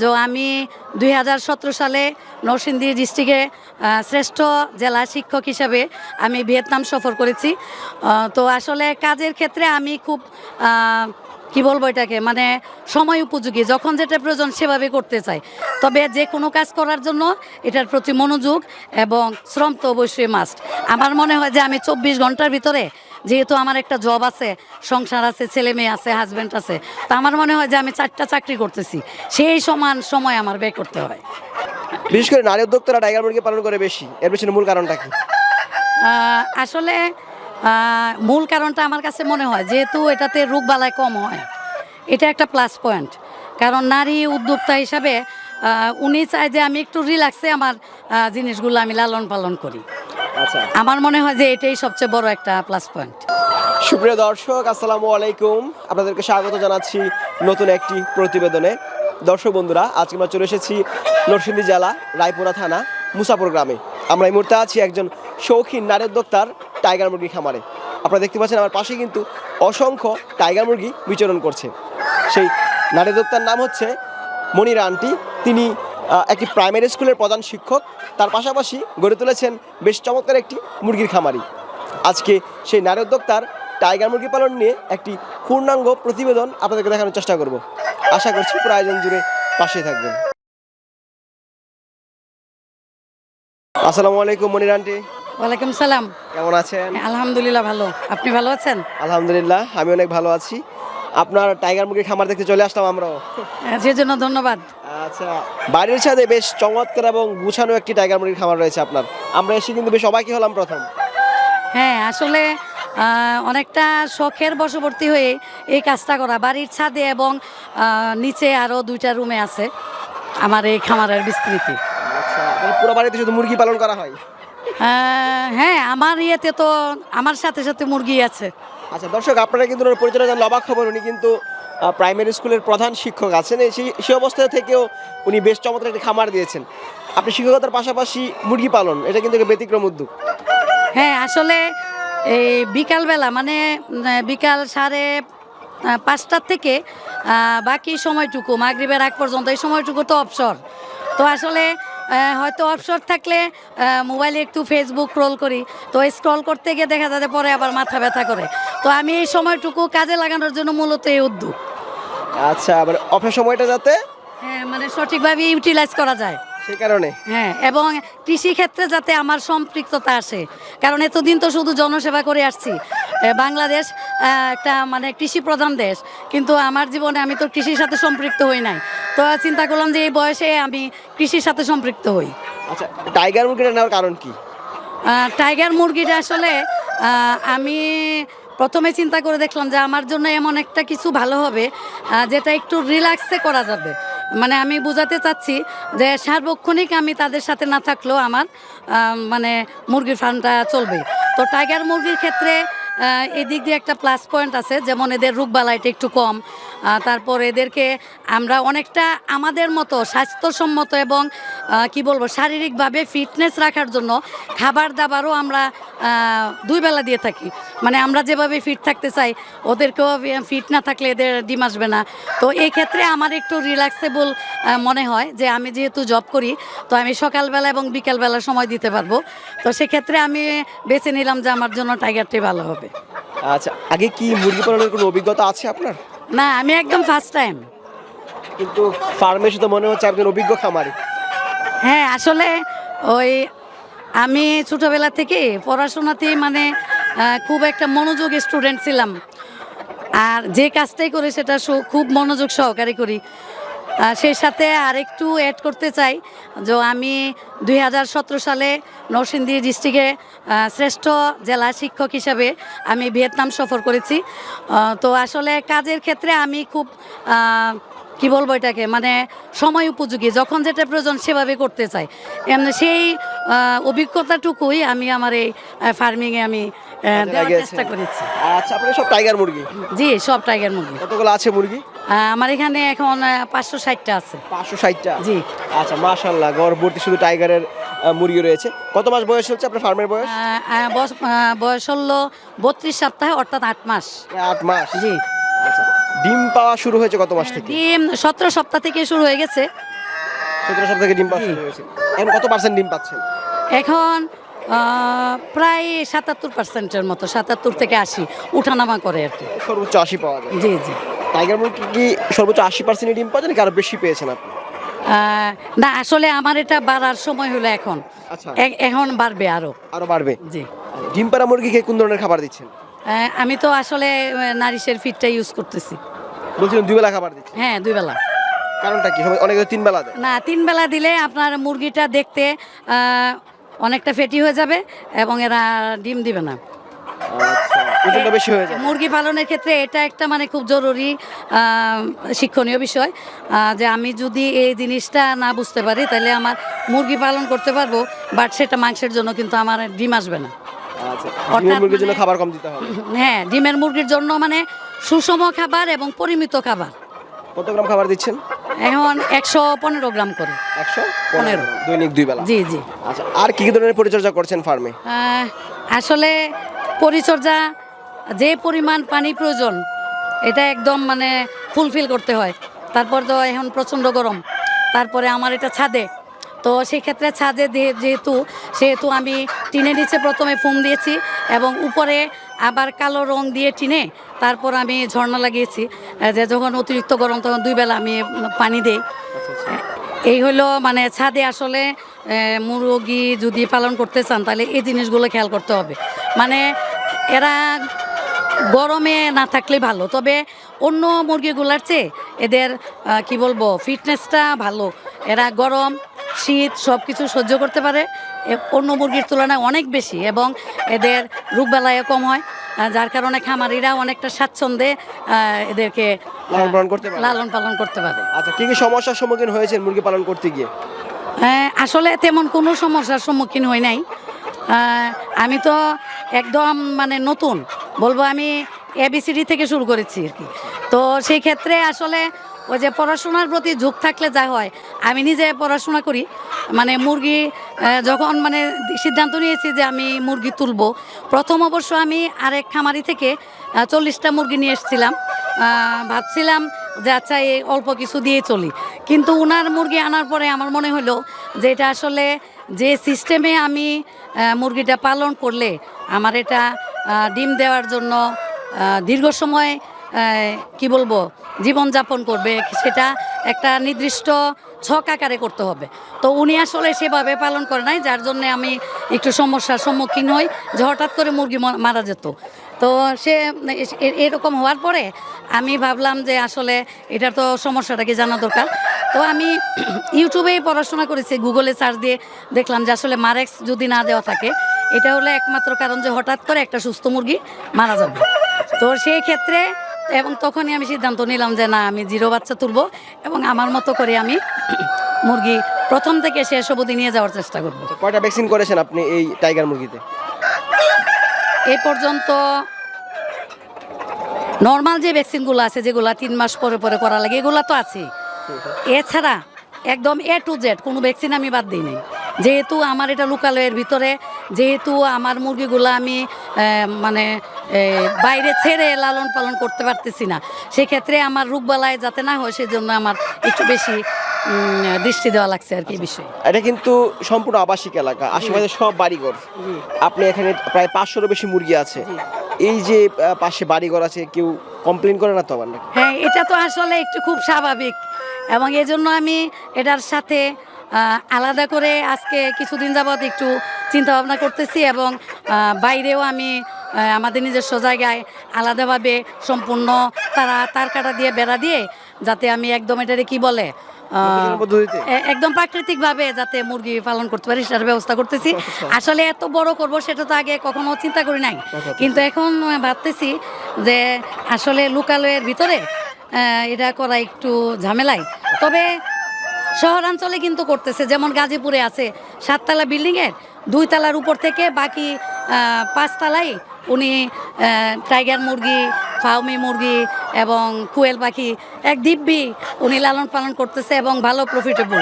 যে আমি দুই হাজার সতেরো সালে নরসিংদী ডিস্ট্রিক্টে শ্রেষ্ঠ জেলা শিক্ষক হিসাবে আমি ভিয়েতনাম সফর করেছি। তো আসলে কাজের ক্ষেত্রে আমি খুব কি বলব এটাকে মানে সময় উপযোগী। যখন যেটা প্রয়োজন সেভাবে করতে চাই। তবে যে কোনো কাজ করার জন্য এটার প্রতি মনোযোগ এবং শ্রম তো অবশ্যই মাস্ট আমার মনে হয় যে আমি চব্বিশ ঘণ্টার ভিতরে যেহেতু আমার একটা জব আছে সংসার আছে ছেলে মেয়ে আছে হাজব্যান্ড আছে তো আমার মনে হয় যে আমি চারটা চাকরি করতেছি। সেই সমান সময় আমার ব্যয় করতে হয়। বিশেষ করে নারী উদ্যোক্তারা টাইগার মুরগি পালন করে বেশি। এর পেছনে মূল কারণটা কি? আসলে মূল কারণটা আমার কাছে মনে হয় যেহেতু এটাতে রোগবালায় কম হয়। এটা একটা প্লাস পয়েন্ট কারণ নারী উদ্যোক্তা হিসাবে উনি চায় যে আমি একটু রিল্যাক্সে আমার জিনিসগুলো আমি লালন পালন করি। আমার মনে হয় যে এটাই সবচেয়ে বড় একটা প্লাস পয়েন্ট সুপ্রিয় দর্শক আসসালামু আলাইকুম। আপনাদেরকে স্বাগত জানাচ্ছি নতুন একটি প্রতিবেদনে। দর্শক বন্ধুরা আজকে আমরা চলে এসেছি নরসিংদী জেলা রায়পুরা থানা মুসাপুর গ্রামে। আমরা এই মুহূর্তে আছি একজন শৌখিন নারী উদ্যোক্তার টাইগার মুরগি খামারে। আপনারা দেখতে পাচ্ছেন আমার পাশে কিন্তু অসংখ্য টাইগার মুরগি বিচরণ করছে। সেই নারী উদ্যোক্তার নাম হচ্ছে মনিরা আন্টি। তিনি একটি প্রাইমারি স্কুলের প্রধান শিক্ষক। তার পাশাপাশি গড়ে তুলেছেন বেশ চমৎকার একটি মুরগির খামারি। আজকে সেই নারী উদ্যোক্তার টাইগার মুরগি পালন নিয়ে একটি পূর্ণাঙ্গ প্রতিবেদন আপনাদেরকে দেখানোর চেষ্টা করব। আশা করছি পুরো আয়োজন জুড়ে পাশে থাকবেন। আসসালামু আলাইকুম মনির আন্টি। ওয়ালাইকুম সালাম। কেমন আছেন? আলহামদুলিল্লাহ ভালো। আপনি ভালো আছেন? আলহামদুলিল্লাহ আমি অনেক ভালো আছি। আপনার টাইগার মুরগির খামার দেখতে চলে আসলাম আমরাও। হ্যাঁ, সেজন্য ধন্যবাদ। আচ্ছা বাড়ির ছাদে বেশ চমৎকার এবং গুছানো একটি টাইগার মুরগির খামার রয়েছে আপনার। আমরা এসে কিন্তু বেশ অবাকই হলাম প্রথম। হ্যাঁ আসলে অনেকটা শখের বশবর্তী হয়ে এই কাজটা করা। বাড়ির ছাদে এবং নিচে আরও দুইটা রুমে আছে আমার এই খামারের বিস্তৃতি। আচ্ছা পুরো বাড়িতে শুধু মুরগি পালন করা হয়? হ্যাঁ আমার ইয়েতে তো আমার সাথে সাথে মুরগি আছে। আচ্ছা দর্শক আপনারা কিন্তু ওনার পরিচয় জানলে অবাক খবর উনি কিন্তু প্রাইমারি স্কুলের প্রধান শিক্ষক আছেন। সেই অবস্থা থেকেও উনি বেশ চমৎকার একটি খামার দিয়েছেন। আপনি শিক্ষকতার পাশাপাশি মুরগি পালন, এটা কিন্তু ব্যতিক্রম উদ্যোগ। হ্যাঁ আসলে এই বিকালবেলা মানে বিকাল সাড়ে পাঁচটার থেকে বাকি সময়টুকু, মাগরিবের আগ পর্যন্ত, এই সময়টুকু তো অবসর। তো আসলে হয়তো অবসর থাকলে মোবাইলে একটু ফেসবুক স্ক্রল করি। তো স্ক্রল করতে গিয়ে দেখা যাচ্ছে পরে আবার মাথা ব্যথা করে। তো আমি এই সময়টুকু কাজে লাগানোর জন্য মূলত এই উদ্যোগ। আচ্ছা আবার অফের সময়টা যাতে? হ্যাঁ মানে সঠিকভাবে ইউটিলাইজ করা যায়। সেই কারণে। হ্যাঁ এবং কৃষি ক্ষেত্রে যাতে আমার সম্পৃক্ততা আসে। কারণ এতদিন তো শুধু জনসেবা করে আসছি। বাংলাদেশ একটা মানে কৃষি প্রধান দেশ। কিন্তু আমার জীবনে আমি তো কৃষির সাথে সম্পৃক্ত হই নাই। তো চিন্তা করলাম যে এই বয়সে আমি কৃষির সাথে সম্পৃক্ত হই। আচ্ছা টাইগার মুরগিটা নেওয়ার কারণ কি? টাইগার মুরগিটা আসলে আমি প্রথমে চিন্তা করে দেখলাম যে আমার জন্য এমন একটা কিছু ভালো হবে যেটা একটু রিল্যাক্সে করা যাবে। মানে আমি বোঝাতে চাচ্ছি যে সার্বক্ষণিক আমি তাদের সাথে না থাকলেও আমার মানে মুরগির ফার্মটা চলবে। তো টাইগার মুরগির ক্ষেত্রে আহ, এই দিক দিয়ে একটা প্লাস পয়েন্ট আছে যেমন এদের রোগবালাইটা একটু কম। তারপর এদেরকে আমরা অনেকটা আমাদের মতো স্বাস্থ্যসম্মত এবং কি বলব শারীরিকভাবে ফিটনেস রাখার জন্য খাবার দাবারও আমরা দুই বেলা দিয়ে থাকি। মানে আমরা যেভাবে ফিট থাকতে চাই ওদেরকেও ফিট না থাকলে এদের ডিম আসবে না। তো এই ক্ষেত্রে আমার একটু রিল্যাক্সেবল মনে হয় যে আমি যেহেতু জব করি তো আমি সকালবেলা এবং বিকালবেলা সময় দিতে পারব। তো সেক্ষেত্রে আমি বেছে নিলাম যে আমার জন্য টাইগারটি ভালো হবে। আচ্ছা আগে কি মুরগি পালনের কোনো অভিজ্ঞতা আছে আপনার? না আমি একদম ফার্স্ট টাইম কিন্তু ফার্মে তো মনে হচ্ছে একজন অভিজ্ঞ খামারি। হ্যাঁ আসলে ওই আমি ছোটোবেলা থেকে পড়াশোনাতেই মানে খুব একটা মনোযোগ স্টুডেন্ট ছিলাম। আর যে কাজটাই করি সেটা খুব মনোযোগ সহকারে করি। সেই সাথে আরেকটু অ্যাড করতে চাই যে আমি দুই হাজার সতেরো সালে নরসিংদী ডিস্ট্রিক্টে শ্রেষ্ঠ জেলা শিক্ষক হিসাবে আমি ভিয়েতনাম সফর করেছি। তো আসলে কাজের ক্ষেত্রে আমি খুব কি বলব এটাকে মানে সময় উপযোগী, যখন যেটা প্রয়োজন সেভাবে করতে চাই। সেই অভিজ্ঞতাটুকুই আমি আমার এই ফার্মিংয়ে আমি দেওয়ার লাগিয়েছেন। চেষ্টা করেছি। আচ্ছা আপনার সব টাইগার মুরগি? জি সব টাইগার মুরগি। কতগুলো আছে মুরগি? আমার এখানে এখন পাঁচশো ষাটটা আছে। পাঁচশো ষাটটা? জি। আচ্ছা মাশাল্লাহ গর্ভবতী শুধু টাইগারের মুরগি রয়েছে। কত মাস বয়স হচ্ছে আপনার ফার্মের বয়স? বয়স- হলো বত্রিশ সপ্তাহে অর্থাৎ আট মাস। আট মাস? জি। আচ্ছা ডিম পাওয়া শুরু হয়েছে কত মাস থেকে? ডিম সতেরো সপ্তাহ থেকে শুরু হয়ে গেছে। সতেরো সপ্তাহ থেকে ডিম পাওয়া শুরু হয়েছে। এখন কত পার্সেন্ট ডিম পাচ্ছেন? এখন প্রায় সাতাত্তর পার্সেন্টের মতো সাতাত্তর থেকে আশি উঠানামা করে আর কি। সর্বোচ্চ আশি পাওয়া যায়। জি জি। টাইগার মুরগি কি সর্বোচ্চ আশি পার্সেন্ট ডিম পাওয়া যায় নাকি আরও বেশি পেয়েছেন আপনি? না আসলে আমার এটা বাড়ার সময় হলো এখন। আচ্ছা। এখন বাড়বে আরও। আরও বাড়বে? জি। ডিম পাড়া মুরগিকে কোন ধরনের খাবার দিচ্ছেন? আমি তো আসলে নারিশের ফিডটা ইউজ করতেছি। বলছিলেন দুই বেলা খাবার দিচ্ছেন। হ্যাঁ দুই বেলা। কারণটা কি? সবাই অনেকে তিন বেলা দেয়। না তিন বেলা দিলে আপনার মুরগিটা দেখতে অনেকটা ফেটি হয়ে যাবে এবং এরা ডিম দিবে না। আচ্ছা ওজনটা বেশি হয়ে যায় মুরগি পালনের ক্ষেত্রে এটা একটা মানে খুব জরুরি শিক্ষণীয় বিষয় যে আমি যদি এই জিনিসটা না বুঝতে পারি তাহলে আমার মুরগি পালন করতে পারব বাট সেটা মাংসের জন্য কিন্তু আমার ডিম আসবে না। আচ্ছা অর্থাৎ মুরগির জন্য মানে- খাবার কম দিতে হবে। হ্যাঁ ডিমের মুরগির জন্য মানে সুষম খাবার এবং পরিমিত খাবার। কত গ্রাম খাবার দিচ্ছেন? এখন একশো পনেরো গ্রাম করে। একশো পনেরো। দৈনিক দুই বেলা। জি জি। আচ্ছা আর কি কি ধরনের পরিচর্যা করছেন ফার্মে? আসলে পরিচর্যা যে পরিমাণ পানি প্রয়োজন এটা একদম মানে ফুলফিল করতে হয়। তারপর তো এখন প্রচণ্ড গরম। তারপরে আমার এটা ছাদে। তো সেই ক্ষেত্রে ছাদে যেহেতু, সেহেতু আমি টিনের নিচে প্রথমে ফোম দিয়েছি এবং উপরে আবার কালো রং দিয়ে টিনে তারপর আমি ঝর্ণা লাগিয়েছি। যে যখন অতিরিক্ত গরম তখন দুই বেলা আমি পানি দিই। এই হলো মানে ছাদে আসলে মুরগি যদি পালন করতে চান তাহলে এই জিনিসগুলো খেয়াল করতে হবে। মানে এরা গরমে না থাকলে ভালো, তবে অন্য মুরগিগুলার চেয়ে এদের কি বলব ফিটনেসটা ভালো। এরা গরম শীত সব কিছু সহ্য করতে পারে। অন্য মুরগির তুলনায় অনেক বেশি এবং এদের রোগবালাইও কম হয় যার কারণে খামারিরা অনেকটা স্বাচ্ছন্দ্যে এদেরকে লালন পালন করতে পারে। লালন পালন করতে পারে। আচ্ছা কি কি সমস্যার সম্মুখীন হয়েছেন মুরগি পালন করতে গিয়ে? হ্যাঁ, আসলে তেমন কোনো সমস্যার সম্মুখীন হই নাই। আমি তো একদম মানে নতুন বলব আমি এবিসিডি থেকে শুরু করেছি আর কি। তো সেই ক্ষেত্রে আসলে ওই যে পড়াশোনার প্রতি ঝোঁক থাকলে যা হয়, আমি নিজে পড়াশোনা করি। মানে মুরগি যখন মানে সিদ্ধান্ত নিয়েছি যে আমি মুরগি তুলব, প্রথম অবশ্য আমি আরেক খামারি থেকে চল্লিশটা মুরগি নিয়ে এসেছিলাম। ভাবছিলাম যে আচ্ছা এই অল্প কিছু দিয়ে চলি। কিন্তু ওনার মুরগি আনার পরে আমার মনে হলো যে এটা আসলে যে সিস্টেমে আমি মুরগিটা পালন করলে আমার এটা ডিম দেওয়ার জন্য দীর্ঘ সময় কি বলব, জীবনযাপন করবে, সেটা একটা নির্দিষ্ট ছক আকারে করতে হবে। তো উনি আসলে সেভাবে পালন করে নাই, যার জন্য আমি একটু সমস্যার সম্মুখীন হই, যে হঠাৎ করে মুরগি মারা যেত। তো সে এরকম হওয়ার পরে আমি ভাবলাম যে আসলে এটার তো সমস্যাটা কি জানা দরকার। তো আমি ইউটিউবেই পড়াশোনা করেছি, গুগলে সার্চ দিয়ে দেখলাম যে আসলে মারেক্স যদি না দেওয়া থাকে, এটা হলো একমাত্র কারণ যে হঠাৎ করে একটা সুস্থ মুরগি মারা যাবে। তো সেই ক্ষেত্রে এবং তখনই আমি সিদ্ধান্ত নিলাম যে না আমি জিরো বাচ্চা তুলবো এবং আমার মতো করে আমি মুরগি প্রথম থেকে শেষ অবধি নিয়ে যাওয়ার চেষ্টা করব। কয়টা ভ্যাকসিন করেছেন আপনি এই টাইগার মুরগিতে? এ পর্যন্ত নর্মাল যে ভ্যাকসিনগুলো আছে যেগুলো তিন মাস পরে পরে করা লাগে এগুলো তো আছে। এছাড়া একদম এ টু জেড কোনো ভ্যাকসিন আমি বাদ দিই নাই। যেহেতু আমার এটা লোকালয়ের ভিতরে যেহেতু আমার মুরগিগুলো আমি মানে বাইরে ছেড়ে লালন পালন করতে পারতেছি না সেক্ষেত্রে আমার রোগবালায় যাতে না হয় সেজন্য আমার একটু বেশি দৃষ্টি দেওয়া লাগছে আর কি এই বিষয়ে। এটা কিন্তু সম্পূর্ণ আবাসিক এলাকা আশেপাশে সব বাড়িঘর। আপনি এখানে প্রায় পাঁচশোরও বেশি মুরগি আছে। এই যে পাশে বাড়িঘর আছে কেউ কমপ্লেন করে না তো নাকি? হ্যাঁ এটা তো আসলে একটু খুব স্বাভাবিক এবং এই জন্য আমি এটার সাথে আলাদা করে আজকে কিছুদিন যাবৎ একটু চিন্তা ভাবনা করতেছি এবং বাইরেও আমি আমাদের নিজস্ব জায়গায় আলাদাভাবে সম্পূর্ণ তারা তার কাটা দিয়ে বেড়া দিয়ে যাতে আমি একদম এটারে কি বলে একদম প্রাকৃতিকভাবে যাতে মুরগি পালন করতে পারি সেটার ব্যবস্থা করতেছি। আসলে এত বড় করব সেটা তো আগে কখনো চিন্তা করি নাই। কিন্তু এখন ভাবতেছি যে আসলে লোকালয়ের ভিতরে এটা করা একটু ঝামেলাই তবে শহরাঞ্চলে কিন্তু করতেছে যেমন গাজীপুরে আছে সাততলা বিল্ডিংয়ের দুই তলার উপর থেকে বাকি আহ, পাঁচতলায় উনি টাইগার মুরগি ফাউমি মুরগি এবং কুয়েল পাখি এক দিব্যি উনি লালন পালন করতেছে এবং ভালো প্রফিটেবল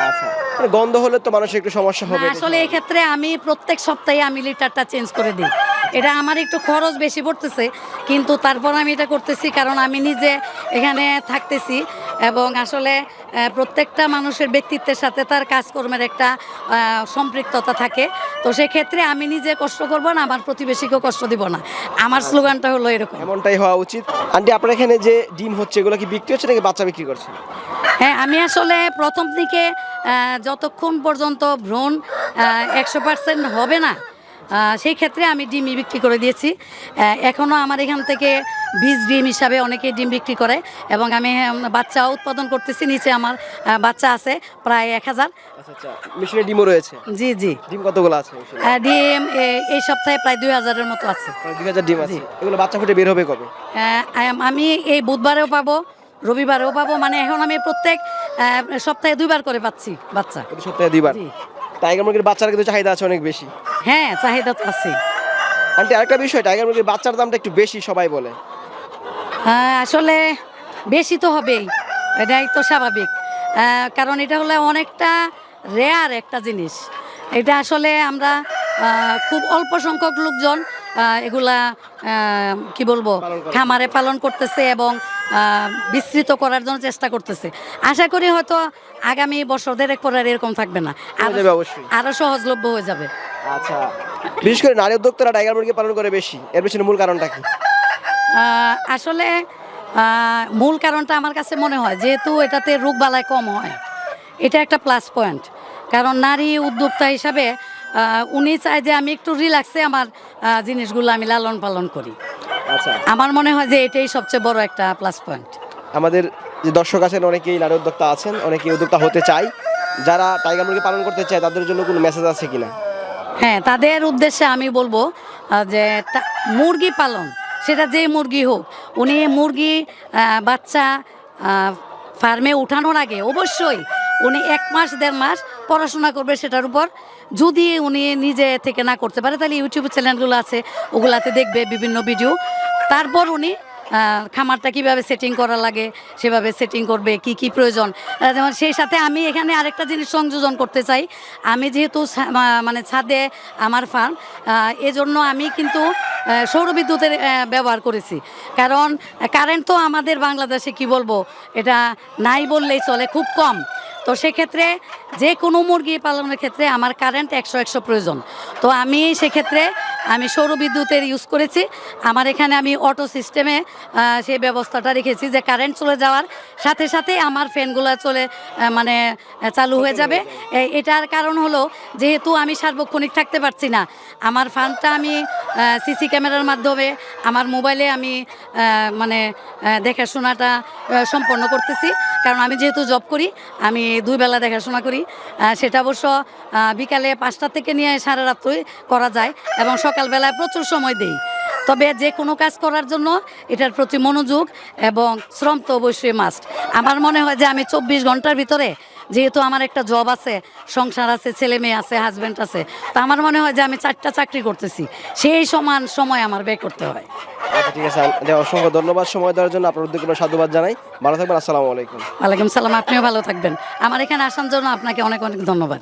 আচ্ছা মানে গন্ধ হলে তো মানুষের একটু সমস্যা হবে। আসলে এই ক্ষেত্রে আমি প্রত্যেক সপ্তাহে আমি লিটারটা চেঞ্জ করে দিই। এটা আমার একটু খরচ বেশি পড়তেছে কিন্তু তারপর আমি এটা করতেছি কারণ আমি নিজে এখানে থাকতেছি। এবং আসলে প্রত্যেকটা মানুষের ব্যক্তিত্বের সাথে তার কাজকর্মের একটা সম্পৃক্ততা থাকে। তো সেক্ষেত্রে আমি নিজে কষ্ট করব না আমার প্রতিবেশীকেও কষ্ট দিব না। আমার স্লোগানটা হলো এরকম। এমনটাই হওয়া উচিত। আন্টি আপনার এখানে যে ডিম হচ্ছে এগুলো কি বিক্রি হচ্ছে নাকি বাচ্চা বিক্রি করছে? হ্যাঁ আমি আসলে প্রথম দিকে যতক্ষণ পর্যন্ত ভ্রণ একশো পার্সেন্ট হবে না সেই ক্ষেত্রে আমি ডিমই বিক্রি করে দিয়েছি। এখনও আমার এখান থেকে বীজ ডিম হিসাবে অনেকে ডিম বিক্রি করে এবং আমি উম, বাচ্চাও উৎপাদন করতেছি নিচে আমার বাচ্চা আছে প্রায় এক হাজার। আচ্ছা আচ্ছা ডিমও রয়েছে? জি জি। ডিম কতগুলো আছে ডিম এই সপ্তাহে প্রায় দুই হাজারের মতো আছে। দুই হাজার ডিম আছে। এগুলো বাচ্চা ফুটে বের হবে কবে? আমি এই বুধবারেও পাবো রবিবারেও পাবো মানে এখন আমি প্রত্যেক সপ্তাহে দুইবার করে পাচ্ছি বাচ্চা। সপ্তাহে দুইবার। টাইগার মুরগির বাচ্চার কিন্তু চাহিদা আছে অনেক বেশি। হ্যাঁ চাহিদা তো আছে। আন্টি আরেকটা বিষয় টাইগার মুরগির বাচ্চার দামটা একটু বেশি সবাই বলে। আহ, আসলে বেশি তো হবেই এটাই তো স্বাভাবিক। আহ, কারণ এটা হলো অনেকটা রেয়ার একটা জিনিস। এটা আসলে আমরা আহ, খুব অল্প সংখ্যক লোকজন আহ, এগুলা আহ, কি বলব পালন করে। খামারে পালন করতেছে এবং আহ, বিস্তৃত করার জন্য চেষ্টা করতেছে। আশা করি হয়তো আগামী বছর দেড়েক পর আর এরকম থাকবে না। আরও সহজলভ্য হয়ে যাবে। আচ্ছা। বিশেষ করে নারী উদ্যোক্তারা টাইগার মুরগি পালন করে বেশি। এর পেছনে মূল কারণটা কি? আসলে মূল কারণটা আমার কাছে মনে হয় যেহেতু এটাতে রোগবালাই কম হয় এটা একটা প্লাস পয়েন্ট কারণ নারী উদ্যোক্তা হিসাবে উনি চায় যে আমি একটু রিল্যাক্সে আমার জিনিসগুলো আমি লালন পালন করি। আমার মনে হয় যে এটাই সবচেয়ে বড় একটা প্লাস পয়েন্ট আমাদের যে দর্শক আছেন অনেকেই নারী উদ্যোক্তা আছেন অনেকেই উদ্যোক্তা হতে চায় যারা টাইগার মুরগি পালন করতে চায় তাদের জন্য কোনো মেসেজ আছে কিনা? হ্যাঁ তাদের উদ্দেশ্যে আমি বলব যে মুরগি পালন সেটা যে মুরগি হোক উনি মুরগি বাচ্চা ফার্মে উঠানোর আগে অবশ্যই উনি এক মাস, দেড় মাস পড়াশোনা করবে সেটার উপর। যদি উনি নিজে থেকে না করতে পারে, তাহলে ইউটিউব চ্যানেলগুলো আছে, ওগুলাতে দেখবে বিভিন্ন ভিডিও। তারপর উনি খামারটা কীভাবে সেটিং করা লাগে, সেভাবে সেটিং করবে, কি কি প্রয়োজন। যেমন সেই সাথে আমি এখানে আরেকটা জিনিস সংযোজন করতে চাই। আমি যেহেতু মানে ছাদে আমার ফার্ম এজন্য আমি কিন্তু সৌরবিদ্যুতের ব্যবহার করেছি। কারণ কারেন্ট তো আমাদের বাংলাদেশে কি বলব, এটা নাই বললেই চলে, খুব কম। তো সেক্ষেত্রে যে কোনো মুরগি পালনের ক্ষেত্রে আমার কারেন্ট একশো একশো প্রয়োজন। তো আমি সেক্ষেত্রে আমি সৌরবিদ্যুতের ইউজ করেছি। আমার এখানে আমি অটো সিস্টেমে সেই ব্যবস্থাটা রেখেছি যে কারেন্ট চলে যাওয়ার সাথে সাথে আমার ফ্যানগুলো চলে মানে চালু হয়ে যাবে। এটার কারণ হলো যেহেতু আমি সার্বক্ষণিক থাকতে পারছি না আমার ফার্মটা আমি সিসি ক্যামেরার মাধ্যমে আমার মোবাইলে আমি মানে দেখাশোনাটা সম্পন্ন করতেছি। কারণ আমি যেহেতু জব করি আমি দুই বেলা দেখাশোনা করি। আহ, সেটা অবশ্য বিকালে পাঁচটা থেকে নিয়ে সারা রাত্রই করা যায় এবং সকালবেলায় প্রচুর সময় দেই। তবে যে কোনো কাজ করার জন্য এটার প্রতি মনোযোগ এবং শ্রম তো অবশ্যই মাস্ট আমার মনে হয় যে আমি চব্বিশ ঘণ্টার ভিতরে যেহেতু আমার একটা জব আছে সংসার আছে ছেলে মেয়ে আছে হাজব্যান্ড আছে তা আমার মনে হয় যে আমি চারটা চাকরি করতেছি। সেই সমান সময় আমার ব্যয় করতে হয়। আচ্ছা ঠিক আছে। অসংখ্য ধন্যবাদ সময় দেওয়ার জন্য। আপনার উদ্যোগকে সাধুবাদ জানাই। ভালো থাকবেন আসসালামু আলাইকুম। ওয়ালাইকুম সালাম আপনিও ভালো থাকবেন। আমার এখানে আসার জন্য আপনাকে অনেক অনেক ধন্যবাদ।